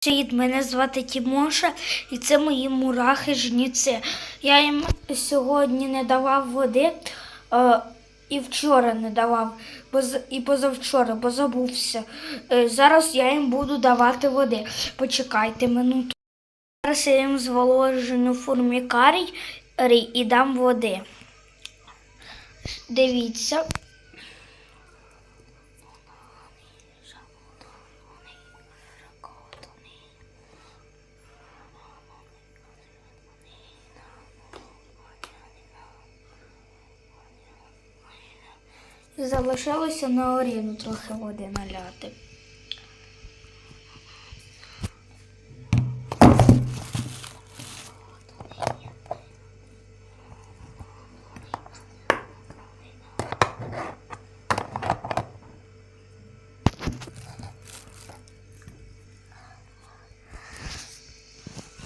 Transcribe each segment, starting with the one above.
Привіт, мене звати Тімоша, і це мої мурахи жніці. Я їм сьогодні не давав води е, і вчора не давав, бо, і позавчора, бо забувся. Е, зараз я їм буду давати води. Почекайте минуту. Зараз я їм зволожену фурмікарій рі- і дам води. Дивіться. Залишилося на оріну трохи води наляти.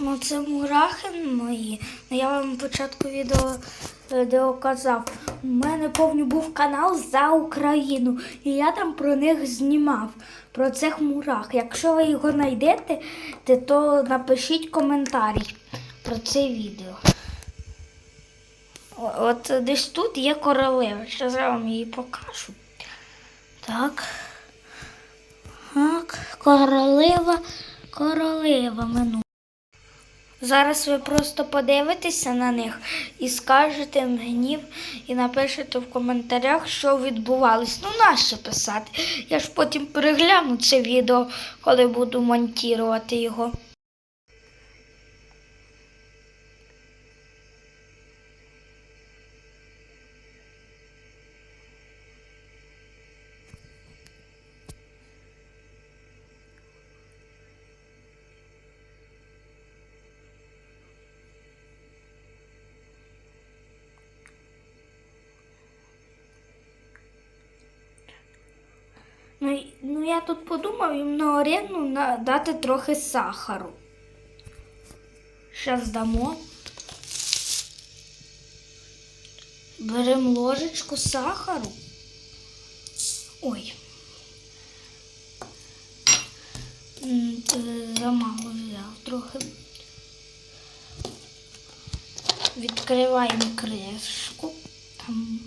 Ну, це мурахи мої. Ну, Я вам початку відео, відео казав. У мене повний був канал за Україну, і я там про них знімав, про цих мурах. Якщо ви його знайдете, то напишіть коментарі про це відео. От десь тут є королева. Зараз я вам її покажу. Так. Так, королева, королева минула. Зараз ви просто подивитеся на них і скажете гнів і напишете в коментарях, що відбувалось. Ну, нащо писати? Я ж потім перегляну це відео, коли буду монтувати його. Ну, ну я тут подумав їм на арену дати трохи сахару. Зараз дамо. Беремо ложечку сахару. Ой. Замало взяв трохи. Відкриваємо кришку. Там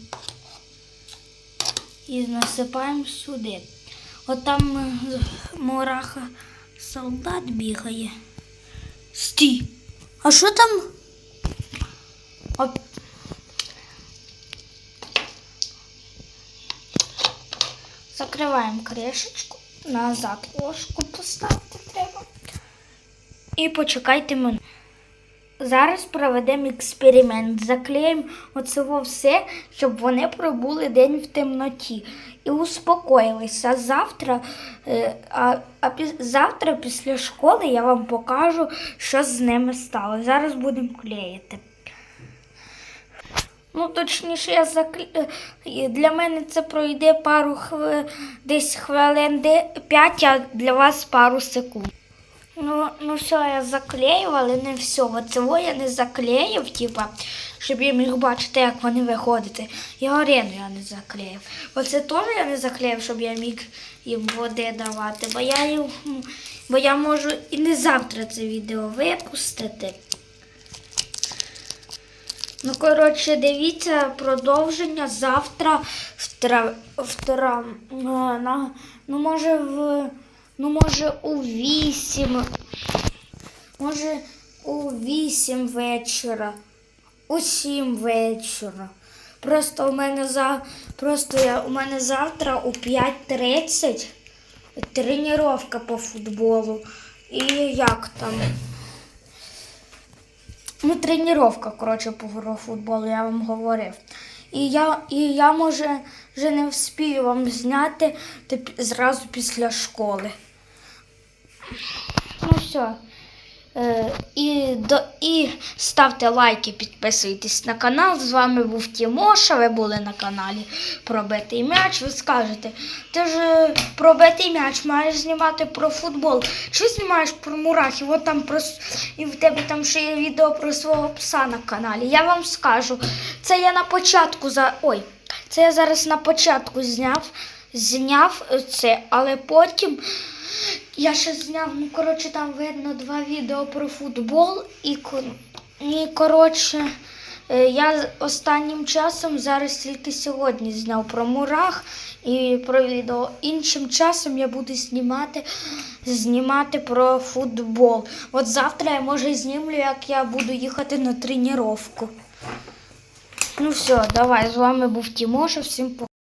і насипаємо сюди. От там е, мураха солдат бігає. Стій. А що там? Оп. Закриваємо кришечку, назад ложку поставити треба. І почекайте мене. Зараз проведемо експеримент. Заклеїмо оце все, щоб вони пробули день в темноті і успокоїлися. Завтра, е, а, а піс- завтра після школи я вам покажу, що з ними стало. Зараз будемо клеїти. Ну, точніше, я закле... для мене це пройде пару хв... десь хвилин де 5, а для вас пару секунд. Ну, ну все, я заклеїв, але не все. Оцього я не заклеїв, типа, щоб я міг бачити, як вони виходити. І арену я не заклеїв. Оце теж я не заклеїв, щоб я міг їм води давати, бо я бо я можу і не завтра це відео випустити. Ну, коротше, дивіться продовження завтра в тра... в тра... на... ну, може, в ну, може, у вісім. Може, у вісім вечора, у сім вечора. Просто у мене за просто я у мене завтра у 5.30 тренування по футболу. І як там? Ну, тренування, коротше, по футболу, я вам говорив. І я, і я може, вже не вспію вам зняти зразу після школи. Ну все. Е, і, до, і ставте лайки, підписуйтесь на канал. З вами був Тімоша, ви були на каналі Пробитий м'яч. Ви скажете, ти ж е, пробитий м'яч маєш знімати про футбол. Чи знімаєш про мурахів? От там про і в тебе там ще є відео про свого пса на каналі. Я вам скажу, це я на початку за. Ой, це я зараз на початку зняв, зняв це, але потім Я ще зняв, ну коротше, там видно два відео про футбол і, і коротше. е, Я останнім часом зараз тільки сьогодні зняв про мурах і про відео. Іншим часом я буду знімати, знімати про футбол. От завтра я може знімлю, як я буду їхати на тренування. Ну все, давай, з вами був Тімоша, всім пока.